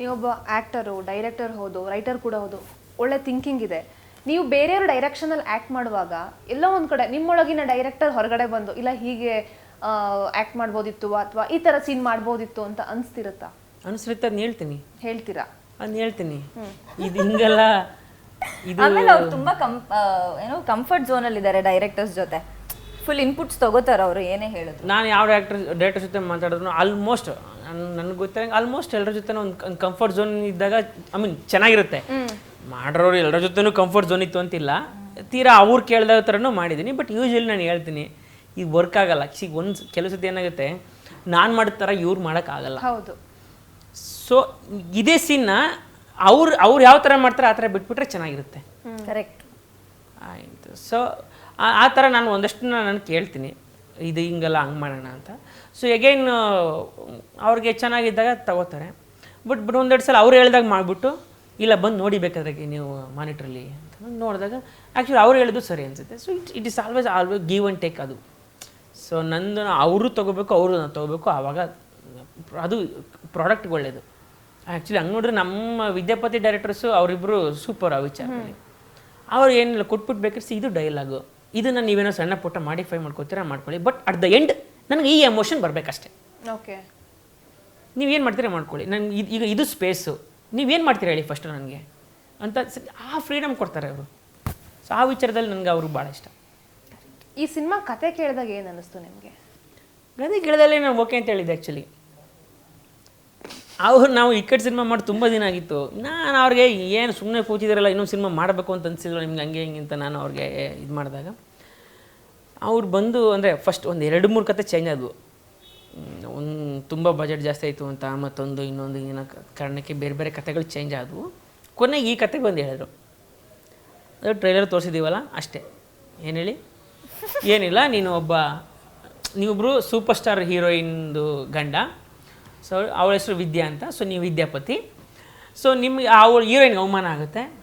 ನೀವೊಬ್ಬ actor director ಹೌದು writer ಕೂಡ ಹೌದು ಒಳ್ಳೆ ಥಿಂಕಿಂಗ್ ಇದೆ. ನೀವು ಬೇರೆಯವ್ರ ಡೈರೆಕ್ಷನಲ್ಲಿ ಆ್ಯಕ್ಟ್ ಮಾಡುವಾಗ ಎಲ್ಲ ಒಂದು ಕಡೆ ನಿಮ್ಮೊಳಗಿನ ಡೈರೆಕ್ಟರ್ ಹೊರಗಡೆ ಬಂದು ಇಲ್ಲ ಹೀಗೆ ಆ್ಯಕ್ಟ್ ಮಾಡ್ಬೋದಿತ್ತು ಅಥವಾ ಈ ಥರ ಸೀನ್ ಮಾಡ್ಬೋದಿತ್ತು ಅಂತ ಅನಿಸ್ತಿರುತ್ತಾ? ಅನ್ಸುತ್ತೆ ಅದನ್ನ ಹೇಳ್ತೀನಿ. ಹೇಳ್ತೀರಾ? ಅದನ್ನ ಹೇಳ್ತೀನಿ. ಇದು ಹಿಂಗೆಲ್ಲ ಇದು ಆಮೇಲೆ ಅವ್ರು ತುಂಬಾ ಕಂ ಏನೋ ಕಂಫರ್ಟ್ ಝೋನಲ್ಲಿ ಅಲ್ಲಿ ಇದ್ದಾರೆ ಡೈರೆಕ್ಟರ್ಸ್ ಜೊತೆ. ಫುಲ್ ಇನ್ಪುಟ್ಸ್ ತಗೋತಾರೆ ಅವರು ಏನೇ ಹೇಳಿದ್ರು. ನಾನು ಯಾವ ಡೈರೆಕ್ಟರ್ ಡೈರೆಕ್ಟರ್ ಜೊತೆ ಮಾತಾಡಿದ್ರು ಆಲ್ಮೋಸ್ಟ್ ನನಗೆ ಗೊತ್ತಿರಂಗೆ ಆಲ್ಮೋಸ್ಟ್ ಎಲ್ಲರ ಜೊತೆ ಒಂದು ಕಂಫರ್ಟ್ ಝೋನ್ ಇದ್ದಾಗ ಐ ಮೀನ್ ಚೆನ್ನಾಗಿರುತ್ತೆ. ಮಾಡಿರೋರು ಎಲ್ಲರ ಜೊತೆನೂ ಕಂಫರ್ಟ್ ಝೋನ್ ಇತ್ತು ಅಂತಿಲ್ಲ. ತೀರಾ ಅವ್ರು ಕೇಳಿದ ಥರನೂ ಮಾಡಿದ್ದೀನಿ ಬಟ್ ಯೂಶ್ವಲಿ ನಾನು ಹೇಳ್ತೀನಿ ಈಗ ವರ್ಕ್ ಆಗಲ್ಲ. ಈಗ ಒಂದು ಕೆಲವು ಸತಿ ಏನಾಗುತ್ತೆ ನಾನು ಮಾಡಿದ ಥರ ಇವ್ರು ಮಾಡೋಕ್ಕಾಗಲ್ಲ ಹೌದು. ಸೊ ಇದೇ ಸೀನ್ನ ಅವ್ರು ಅವ್ರು ಯಾವ ಥರ ಮಾಡ್ತಾರೆ ಆ ಥರ ಬಿಟ್ಬಿಟ್ರೆ ಚೆನ್ನಾಗಿರುತ್ತೆ. ಕರೆಕ್ಟ್ ಆಯಿತು. ಸೊ ಆ ಥರ ನಾನು ಒಂದಷ್ಟು ನಾನು ಕೇಳ್ತೀನಿ. ಇದು ಹಿಂಗೆಲ್ಲ ಹಂಗೆ ಮಾಡೋಣ ಅಂತ. ಸೊ ಎಗೈನ್ ಅವ್ರಿಗೆ ಚೆನ್ನಾಗಿದ್ದಾಗ ತಗೋತಾರೆ. ಬಟ್ ಬಟ್ ಒಂದೆರಡು ಸಲ ಅವ್ರು ಹೇಳಿದಾಗ ಮಾಡಿಬಿಟ್ಟು ಇಲ್ಲ ಬಂದು ನೋಡಿ ಬೇಕಾದ್ರೆ ನೀವು ಮಾನಿಟ್ರಲ್ಲಿ ಅಂತ ನೋಡಿದಾಗ ಆ್ಯಕ್ಚುಲಿ ಅವ್ರು ಹೇಳಿದ್ದು ಸರಿ ಅನಿಸುತ್ತೆ. So it it is always always give and take ಅದು. ಸೊ ನಂದು ಅವರು ತೊಗೋಬೇಕು ಅವರು ನಾನು ತೊಗೋಬೇಕು ಆವಾಗ ಅದು ಪ್ರಾಡಕ್ಟ್ ಒಳ್ಳೆಯದು ಆ್ಯಕ್ಚುಲಿ ಹಂಗೆ ನೋಡಿದ್ರೆ ನಮ್ಮ ವಿದ್ಯಾಪತಿ ಡೈರೆಕ್ಟರ್ಸು ಅವರಿಬ್ಬರು ಸೂಪರ್ ಆ ವಿಚಾರ ಅವ್ರು ಏನಿಲ್ಲ ಕೊಟ್ಬಿಟ್ಟು ಬೇಕಾದ್ರೆ ಇದು ಡೈಲಾಗು ಇದನ್ನು ನೀವೇನೋ ಸಣ್ಣ ಪುಟ್ಟ ಮಾಡಿಫೈ ಮಾಡ್ಕೋತೀರಾ ಮಾಡ್ಕೊಳ್ಳಿ. ಬಟ್ ಅಟ್ ದ ಎಂಡ್ ನನಗೆ ಈ ಎಮೋಷನ್ ಬರಬೇಕಷ್ಟೇ. ಓಕೆ ನೀವೇನು ಮಾಡ್ತೀರಾ ಮಾಡ್ಕೊಳ್ಳಿ. ನನಗೆ ಇದು ಈಗ ಇದು ಸ್ಪೇಸು ನೀವೇನು ಮಾಡ್ತೀರಾ ಹೇಳಿ ಫಸ್ಟು ನನಗೆ. ಅಂತ ಆ ಫ್ರೀಡಮ್ ಕೊಡ್ತಾರೆ ಅವರು. ಸೊ ಆ ವಿಚಾರದಲ್ಲಿ ನನಗೆ ಅವರು ಭಾಳ ಇಷ್ಟ. ಈ ಸಿನಿಮಾ ಕತೆ ಕೇಳಿದಾಗ ಏನು ಅನ್ನಿಸ್ತು ನಿಮಗೆ? ಗದಿ ಕೇಳಿದಲ್ಲೇ ನಾನು ಓಕೆ ಅಂತ ಹೇಳಿದ್ದೆ ಆ್ಯಕ್ಚುಲಿ ಅವ್ರು ನಾವು ಇಕ್ಕಟ್ ಸಿನಿಮಾ ಮಾಡಿ ತುಂಬ ದಿನ ಆಗಿತ್ತು. ನಾನು ಅವ್ರಿಗೆ ಏನು ಸುಮ್ಮನೆ ಕೂತಿದಾರಲ್ಲ, ಇನ್ನೊಂದು ಸಿನಿಮಾ ಮಾಡಬೇಕು ಅಂತ ಅನಿಸಿದ್ರು ನಿಮ್ಗೆ ಹಂಗೆ ಹಿಂಗೆ ಅಂತ ನಾನು ಅವ್ರಿಗೆ ಇದು ಮಾಡಿದಾಗ. ಅವ್ರು ಬಂದು ಅಂದರೆ ಫಸ್ಟ್ ಒಂದು ಎರಡು ಮೂರು ಕತೆ ಚೇಂಜ್ ಆದವು. ಒಂದು ತುಂಬ ಬಜೆಟ್ ಜಾಸ್ತಿ ಆಯಿತು ಅಂತ, ಮತ್ತೊಂದು ಇನ್ನೊಂದು ಏನೋ ಕಾರಣಕ್ಕೆ ಬೇರೆ ಬೇರೆ ಕತೆಗಳು ಚೇಂಜ್ ಆದವು. ಕೊನೆಗೆ ಈ ಕತೆಗೆ ಬಂದು ಹೇಳಿದ್ರು. ಅದು ಟ್ರೈಲರ್ ತೋರಿಸಿದ್ದೀವಲ್ಲ ಅಷ್ಟೇ. ಏನು ಹೇಳಿ? ಏನಿಲ್ಲ, ನೀನು ಒಬ್ಬ ನೀವೊಬ್ಬರು ಸೂಪರ್ ಸ್ಟಾರ್ ಹೀರೋಯಿನ್ದು ಗಂಡ. ಸೊ ಅವಳ ಹೆಸರು ವಿದ್ಯಾ ಅಂತ. ಸೊ ನೀವು ವಿದ್ಯಾಪತಿ. ಸೊ ನಿಮಗೆ ಅವಳು ಹೀರೋಯಿನ್ಗೆ ಅವಮಾನ ಆಗುತ್ತೆ.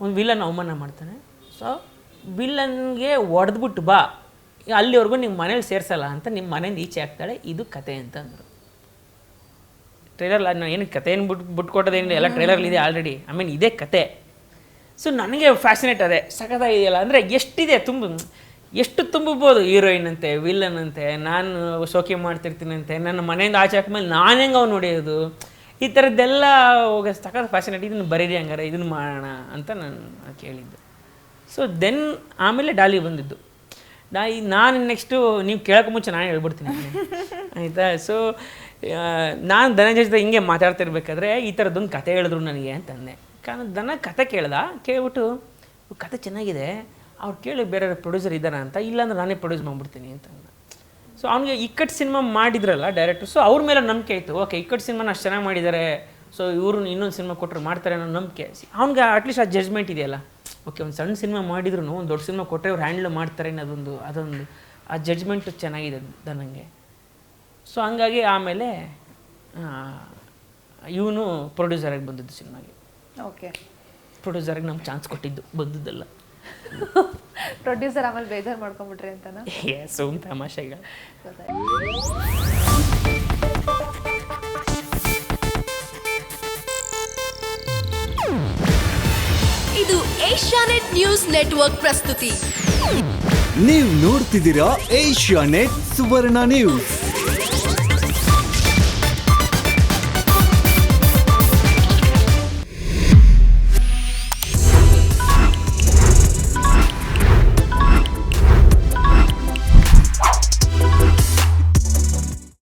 ಒಂದು ವಿಲನ್ ಅವಮಾನ ಮಾಡ್ತಾನೆ. ಸೊ ವಿಲನ್ಗೆ ಹೊಡೆದ್ಬಿಟ್ಟು ಬಾ. ಅಲ್ಲಿವರೆಗೂ ನಿಮ್ಮ ಮನೇಲಿ ಸೇರಿಸಲ್ಲ ಅಂತ ನಿಮ್ಮ ಮನೆಯಿಂದ ಈಚೆ ಆಗ್ತಾಳೆ ಇದು ಕತೆ ಅಂತ ಅಂದರು. ಟ್ರೈಲರ್ ನಾನು ಏನು ಕತೆ ಏನು ಬಿಟ್ಟು ಬಿಟ್ಕೊಟ್ಟೋದೇನಿಲ್ಲ. ಎಲ್ಲ ಟ್ರೈಲರ್ಲಿದೆ ಆಲ್ರೆಡಿ ಐ ಮೀನ್ ಇದೇ ಕತೆ. ಸೊ ನನಗೆ ಫ್ಯಾಸಿನೇಟ್ ಅದೇ. ಸಖತ್ತಾಗಿದೆಯಲ್ಲ. ಅಂದರೆ ಎಷ್ಟಿದೆ ತುಂಬ ಎಷ್ಟು ತುಂಬಬೋದು ಹೀರೋಯಿನ್ ಅಂತೆ, ವಿಲನ್ ಅಂತೆ, ನಾನು ಶೋಕಿ ಮಾಡ್ತಿರ್ತೀನಂತೆ ನನ್ನ ಮನೆಯಿಂದ ಆಚೆ ಹಾಕ್ಮೇಲೆ ನಾನು ಹೆಂಗೆ ಅವ್ನು ನೋಡಿಯೋದು ಈ ಥರದ್ದೆಲ್ಲ ಹೋಗ ಸಖತ್ ಇದನ್ನು ಬರೀರಿ ಹಂಗಾರೆ, ಇದನ್ನು ಮಾಡೋಣ ಅಂತ ನಾನು ಕೇಳಿದ್ದು. ಸೊ ದೆನ್ ಆಮೇಲೆ ಡಾಲಿ ಬಂದಿದ್ದು. ನಾ ಈ ನಾನು ನೆಕ್ಸ್ಟು ನೀವು ಕೇಳೋಕೆ ಮುಂಚೆ ನಾನು ಹೇಳ್ಬಿಡ್ತೀನಿ ಆಯಿತಾ? ಸೊ ನಾನು ಧನಂಜಯ ಜೊತೆ ಹಿಂಗೆ ಮಾತಾಡ್ತಿರ್ಬೇಕಾದ್ರೆ ಈ ಥರದ್ದೊಂದು ಕತೆ ಹೇಳಿದ್ರು ನನಗೆ ಅಂತಂದೆ. ಕಾರಣ ದನ ಕತೆ ಕೇಳ್ದ, ಕೇಳ್ಬಿಟ್ಟು ಕತೆ ಚೆನ್ನಾಗಿದೆ. ಅವ್ರು ಕೇಳಿ ಬೇರೆ ಪ್ರೊಡ್ಯೂಸರ್ ಇದ್ದಾರ ಅಂತ ಇಲ್ಲಾಂದ್ರೆ ನಾನೇ ಪ್ರೊಡ್ಯೂಸ್ ಮಾಡ್ಬಿಡ್ತೀನಿ ಅಂತ ಸೊ ಅವ್ನಿಗೆ ಇಕ್ಕಟ್ ಸಿನಿಮಾ ಮಾಡಿದ್ರಲ್ಲ ಡೈರೆಕ್ಟರ್ ಸೊ ಅವ್ರ ಮೇಲೆ ನಂಬಿಕೆ ಇತ್ತು. ಓಕೆ ಇಕ್ಕಟ್ ಸಿನಿಮಾನ ಅಷ್ಟು ಚೆನ್ನಾಗಿ ಮಾಡಿದ್ದಾರೆ ಸೊ ಇವ್ರನ್ನ ಇನ್ನೊಂದು ಸಿನಿಮಾ ಕೊಟ್ಟರು ಮಾಡ್ತಾರೆ ಅನ್ನೋ ನಂಬಿಕೆ. ಅವ್ನಿಗೆ ಅಟ್ಲೀಸ್ಟ್ ಆ ಜಜ್ಮೆಂಟ್ ಇದೆಯಲ್ಲ. ಓಕೆ ಒಂದು ಸಣ್ಣ ಸಿನಿಮಾ ಮಾಡಿದ್ರು ಒಂದು ದೊಡ್ಡ ಸಿನಿಮಾ ಕೊಟ್ಟರೆ ಅವ್ರು ಹ್ಯಾಂಡಲ್ ಮಾಡ್ತಾರೆ ಅನ್ನೋದೊಂದು ಅದೊಂದು ಆ ಜಡ್ಜ್ಮೆಂಟ್ ಚೆನ್ನಾಗಿದೆ ನನಗೆ. ಸೊ ಹಂಗಾಗಿ ಆಮೇಲೆ ಇವನು ಪ್ರೊಡ್ಯೂಸರಾಗಿ ಬಂದಿದ್ದು ಸಿನಿಮಾಗೆ ಓಕೆ ಪ್ರೊಡ್ಯೂಸರ್ಗೆ ನಮ್ಗೆ ಚಾನ್ಸ್ ಕೊಟ್ಟಿದ್ದು ಬಂದಿದ್ದಲ್ಲ. ಪ್ರೊಡ್ಯೂಸರ್ ಆಮೇಲೆ ಬೇಜಾರು ಮಾಡ್ಕೊಂಡ್ಬಿಟ್ರಿ ಅಂತನಾ? ಏ ಸುಮ್ ತಮಾಷೆಗಳು. ಇದು ಇದು ಏಷ್ಯಾನೆಟ್ ನ್ಯೂಸ್ ನೆಟ್ವರ್ಕ್ ಪ್ರಸ್ತುತಿ. ನೀವು ನೋಡ್ತಿದ್ದೀರಾ ಏಷ್ಯಾ ನೆಟ್ ಸುವರ್ಣ ನ್ಯೂಸ್.